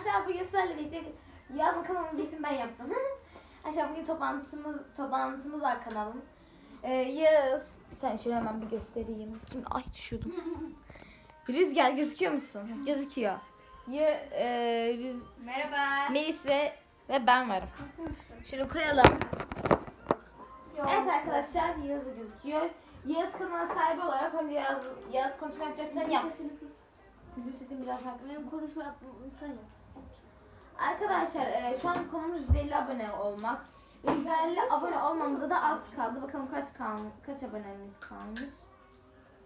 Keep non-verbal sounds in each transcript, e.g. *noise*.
Arkadaşlar bugün sizlerle birlikte yazın kanalımın girişini ben yaptım. *laughs* Arkadaşlar bugün toplantımız, toplantımız var kanalım. Ee, Yağız. Bir saniye şöyle hemen bir göstereyim. Şimdi ay düşüyordum. *laughs* Rüzgar gözüküyor musun? Gözüküyor. Ya, e, Rüz, Merhaba. Melis ve, ben varım. Şunu koyalım. Evet arkadaşlar Yağız da gözüküyor. Yağız kanal sahibi olarak önce Yağız, Yağız konuşma yapacaksan yap. Müzik sesim biraz haklı. Benim konuşma yapmamı sen yap. Arkadaşlar e, şu an konumuz 150 abone olmak. Ve 150 abone olmamıza da az kaldı. Bakalım kaç kal kaç abonemiz kalmış.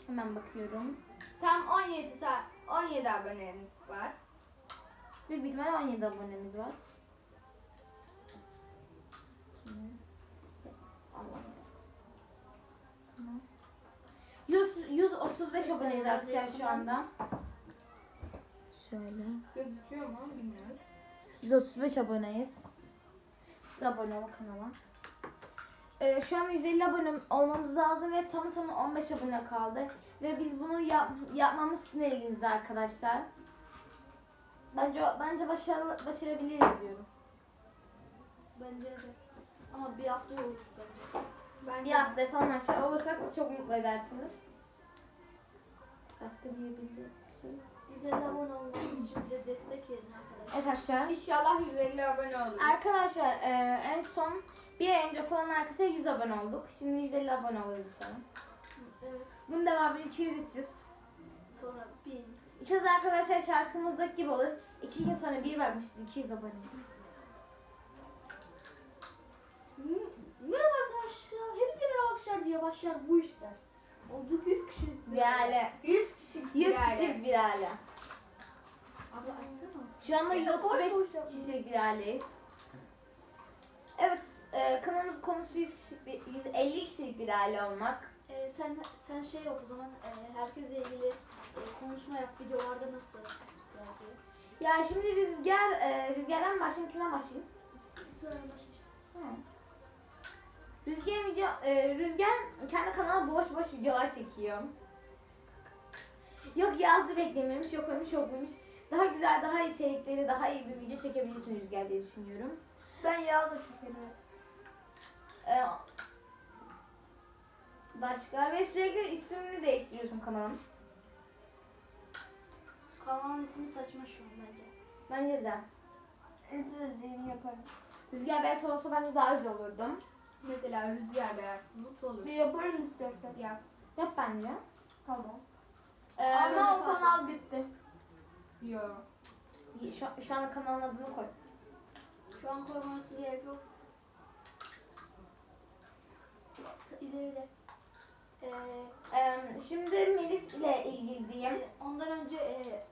Hemen bakıyorum. Tam 17 saat 17 abonemiz var. Büyük bir ihtimalle 17 abonemiz var. Tamam. 100, 135 aboneyiz arkadaşlar şu anda. Şöyle. Gözüküyor mu bilmiyorum. 135 aboneyiz. Siz de abone olun kanala. Ee, şu an 150 abone olmamız lazım ve tam tamı 15 abone kaldı. Ve biz bunu yap, yapmamız sizin elinizde arkadaşlar. Bence bence başarılı, başarabiliriz diyorum. Bence de. Ama bir hafta olur bence. Ben Bir hafta falan aşağı olursak çok mutlu edersiniz. Başka diyebilecek bir şey. 150 abone olmanız için bize destek verin arkadaşlar. Evet arkadaşlar. İnşallah 150 abone olur. Arkadaşlar e, en son bir ay önce falan arkadaşlar 100 abone olduk. Şimdi 150 abone oluyoruz falan. Evet. Bunun devamı 200-300. Sonra 1000. İnşallah arkadaşlar şarkımızdaki gibi olur. İki gün sonra bir bakmışız 200 aboneyiz. Merhaba arkadaşlar. Hepinize merhaba arkadaşlar diye başlar bu işler. Olduk 100 kişi. Bir aile. 100 kişi 100 kişilik bir aile. Açsana. Şu anda Ya, boş 135 boş yapma. kişilik bir aileyiz. Evet, e, kanalımız konusu 100 kişilik bir, 150 kişilik bir aile olmak. Ee, sen sen şey yap o zaman e, herkesle ilgili e, konuşma yap videolarda nasıl yazıyor. Ya şimdi Rüzgar, e, Rüzgar'dan başlayayım, kimden başlayayım? Sonra başla. Rüzgar video, e, Rüzgar kendi kanalına boş boş videolar çekiyor. Yok yazı beklememiş, yok oymuş, yok buymuş. Daha güzel, daha içerikleri, daha iyi bir video çekebilirsin Rüzgar diye düşünüyorum. Ben yağ da çekerim. E, başka ve sürekli ismini değiştiriyorsun kanalın. Kanalın ismi saçma şu an bence. Bence de. Dediğini yaparım. Rüzgar belki olsa bence daha güzel olurdum. Mesela rüzgar veya bulut olur. Bir yaparım istersen. Yap. Yap bence. Tamam. Ee, Ama o kanal bitti. Yo. şu, şu anda kanalın adını koy. Şu an koyması gerek yok. İleride. Ee, Ee, şimdi Melis ile ilgili diyeyim. e, ondan önce e,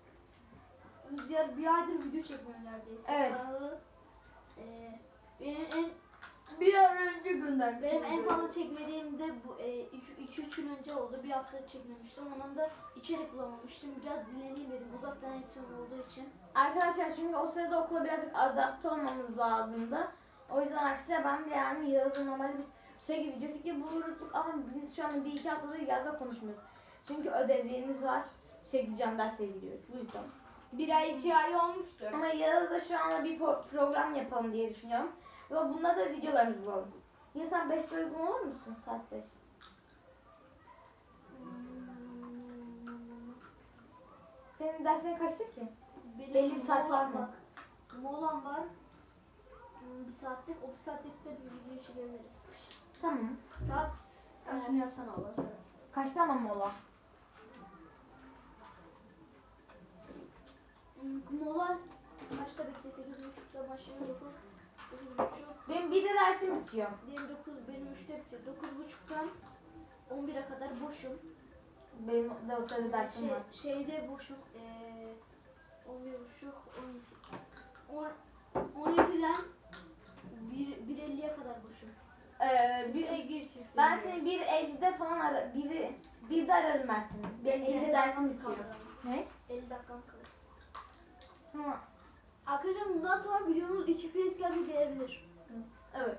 Rüzgar bir aydır video çekmiyor neredeyse. Evet. Kanalı, e, benim en Bir an önce gönder. benim en fazla çekmediğim de bu 2-3 gün önce oldu. Bir hafta çekmemiştim. Onun da içerik bulamamıştım. Biraz dinleneyim dedim. Uzaktan eğitim olduğu için. Arkadaşlar çünkü o sırada okula birazcık adapte olmamız lazımdı. O yüzden arkadaşlar ben de yani yazın normalde biz sürekli video fikri bulurduk ama biz şu an bir iki haftadır yazda konuşmuyoruz. Çünkü ödevlerimiz var. Sürekli can derslere gidiyoruz. Bu yüzden. Bir ay iki ay olmuştur. Ama Yağız'la şu anda bir program yapalım diye düşünüyorum. Ve bunda da videolarımız bulalım. Ya sen 5'te uygun olur musun? Saat 5. Senin derslerin kaçta ki? Benim Belli bir saat var mı? Molam var. Hmm, Bir saatlik. O bir saatlikte bir video çekebiliriz. Tamam. Saat Sen şunu yapsana Allah aşkına. Kaçta ama mola? Hmm, Mola kaçta bitiyor? 8.30'da başlıyor. 9, 9.30. Benim bir de dersim bitiyor. Diyelim 9, benim 3'te bitiyor. 9.30'dan 11'e kadar boşum. Benim de o sırada dersim şey, var. Şeyde boşum. Ee, 11.30, 12. On- 12'den 1, 1.50'ye kadar boşum. Ee, bir, ben seni 1.50'de falan ara, biri, bir de ararım ben seni. Benim 50 dersim bitiyor. Ne? 50 dakikam kalır. Tamam. Arkadaşlar bundan sonra videomuz 2 face geldi gelebilir. Evet.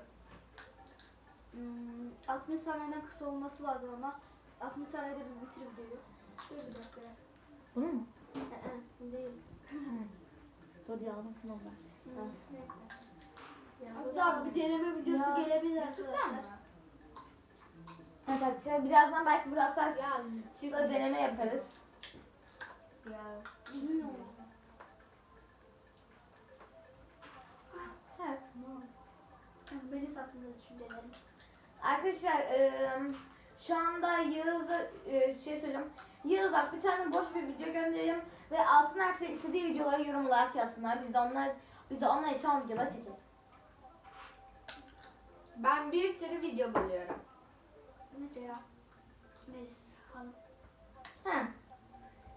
Hmm, 60 saniyeden kısa olması lazım ama 60 saniyede bir bitir videoyu. Şöyle bir dakika. Bunu mu? Ee, değil. Dur yağdım kanalda. Hatta bir deneme videosu Ya. gelebilir arkadaşlar. Evet arkadaşlar birazdan belki Ya da deneme yaparız. ya. Bilmiyorum. Melis hakkında düşüncelerim. Arkadaşlar eee, şu anda Yağız'a eee, şey söyleyeyim. Yağız bak bir tane boş bir video göndereyim ve altına arkadaşlar istediği videoları yorum olarak yazsınlar. Biz de onlar biz de onlar için o videoları çekelim. Ben bir sürü video buluyorum. Mesela Melis hanım. He.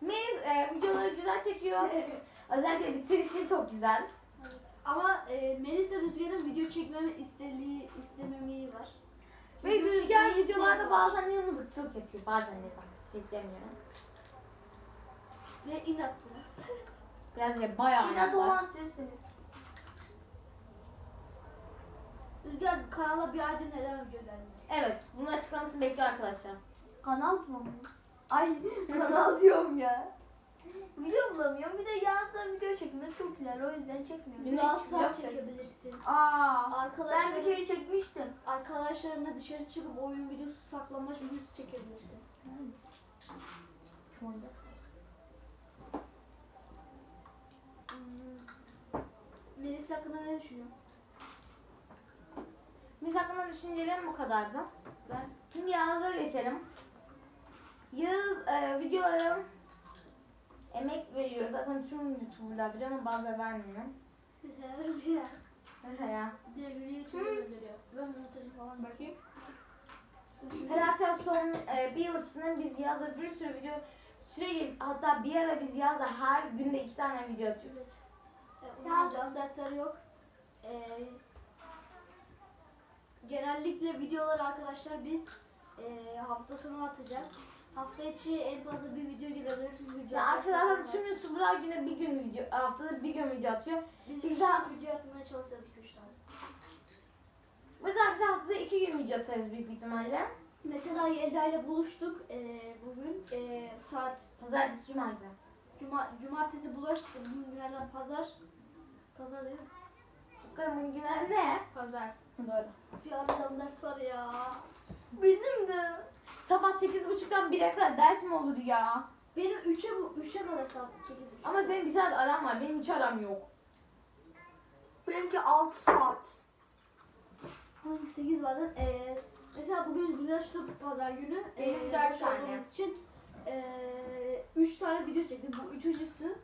Melis eee, videoları güzel çekiyor. Özellikle bitirişi çok güzel. Ama e, Melisa Rüzgar'ın video çekmemi istediği istememeyi var. Ve Video Rüzgar çekmeyi videolarda sevmiyor. bazen mızıkçılık yapıyor. Bazen ne şey demiyor. Ve inat biraz. *laughs* Ya bayağı İnat var. olan sizsiniz. Rüzgar kanala bir aydır neden video gelmiyor? Evet. Bunun açıklamasını bekliyor arkadaşlar. Kanal mı? Ay *laughs* kanal diyorum ya. Video bulamıyorum. Bir de yarın video çekmek çok güzel. O yüzden çekmiyorum. Bir Biraz saat çekebilirsin. Aa, Arkadaşlar, ben bir kere çekmiştim. arkadaşlarına dışarı çıkıp oyun videosu saklanmaç videosu çekebilirsin. Hmm. Melis hakkında ne düşünüyorsun? Biz hakkında düşüncelerim bu kadardı. Ben Şimdi Yağız'a geçelim. Yağız e, videolara emek veriyor. Zaten tüm YouTuber'lar biliyor ama bazıları vermiyor. Rüzgar Mesela. Bakayım. Her akşam son e, bir yıl içinde biz Yağız'a bir sürü video sürekli hatta bir ara biz Yağız'a her günde iki tane video atıyoruz. Can dersleri yok. Ee, genellikle videolar arkadaşlar biz e, hafta sonu atacağız. Hafta içi en fazla bir video gelebilir çünkü video Ya arkadaşlar tüm YouTuber'lar günde bir gün video, haftada bir gün video atıyor. biz biz daha- video atmaya çalışacağız 2-3 tane. Biz arkadaşlar haftada iki gün video atarız büyük ihtimalle. Mesela Yelda ile buluştuk e, bugün e, saat Pazartesi, Cuma günü. Cuma, cumartesi bulaştık bugün günlerden pazar pazar değil mi? Bakalım günler ne? Pazar. Doğru. Fiyancıdan ders var ya. Benim de. Sabah 8.30'dan 1'e kadar ders mi olur ya? Benim 3'e bu 3'e kadar saat 8.30. Ama senin bir saat aram var. Benim hiç aram yok. Benimki 6 saat. Hangi 8 vardı? Ee, mesela bugün bulaştık pazar günü. Benim Ee, dört boş tane. için 3 tane video çektim. Bu üçüncüsü.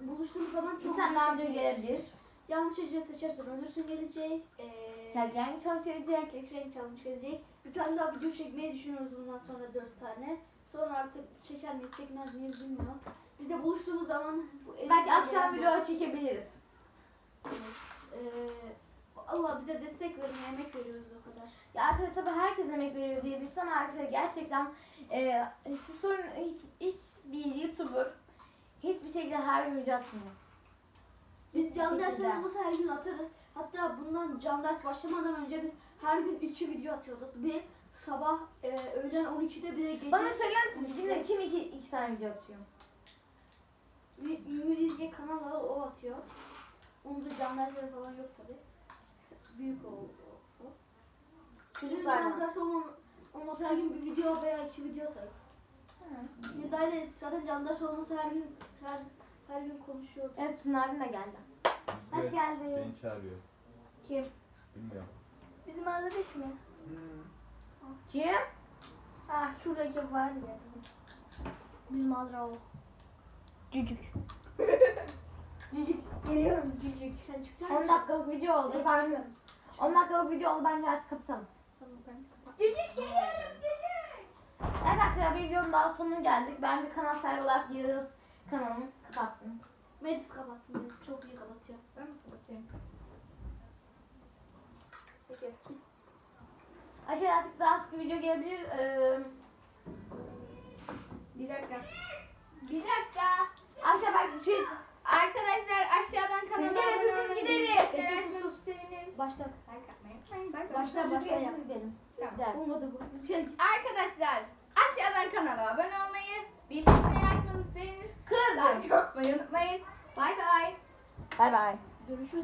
Buluştuğumuz zaman Bir çok tane video daha video gelebilir. Yanlış hece seçersen ölürsün gelecek. Ee, Sergen çalış gelecek. Ekran challenge gelecek. Bir tane daha video çekmeyi düşünüyoruz bundan sonra 4 tane. Sonra artık çeker miyiz çekmez miyiz bilmiyorum. Bir de buluştuğumuz zaman bu Belki akşam video çekebiliriz. Ee, Allah bize destek verin, emek veriyoruz o kadar. Ya arkadaşlar tabii herkes emek veriyor diyebiliriz ama arkadaşlar gerçekten e, siz sorun hiç, hiçbir YouTuber hiçbir şekilde her gün video atmıyor. Biz Hiçbir can şekilde. derslerimizi her gün atarız. Hatta bundan can ders başlamadan önce biz her gün iki video atıyorduk. Bir sabah, e, öğlen 12'de bir de gece. Bana söyler misiniz günde kim iki, iki tane video atıyor? Ümit İzge kanal var, o atıyor. Onun da can dersleri falan yok tabi. Büyük o. o. Çocuklar var. dersi olmam, olmaz her gün bir video veya iki video atarız. Nida ile zaten can ders olması her gün her, her gün konuşuyoruz. Evet Tuna abim de geldi. Hoş geldin. Seni çağırıyor. Kim? Bilmiyorum. Bizim arkadaş mı? Kim? Ah şuradaki var ya bizim. Bizim Azra o. Cücük. *laughs* Cücük geliyorum cücük. Sen çıkacaksın. 10 dakikalık video oldu. Evet, Ben çıkıyorum. 10 dakikalık video oldu bence artık kapatalım. Tamam ben kapat. Cücük geliyorum cücük. Evet arkadaşlar videonun daha sonuna geldik. Bence kanal sahibi olarak Yağız kanalını kapatsın. Melis kapatsın Melis çok iyi kapatıyor. Ben mi kapatayım? Peki. Aşağıya artık daha sık video gelebilir. Ee, Bir dakika. Bir dakika. Aşağı belki şey Arkadaşlar aşağıdan kanala abone olmayı gideriz. isterseniz seviniriz. Başla. Bye bye. Başla başla yap. gidelim. Tamam. Olmadı bu. Arkadaşlar aşağıdan kanala abone olmayı, bildirimleri açmanızı. Kırdım. Like atmayı unutmayın. Bye bye. Bay bay. Görüşürüz.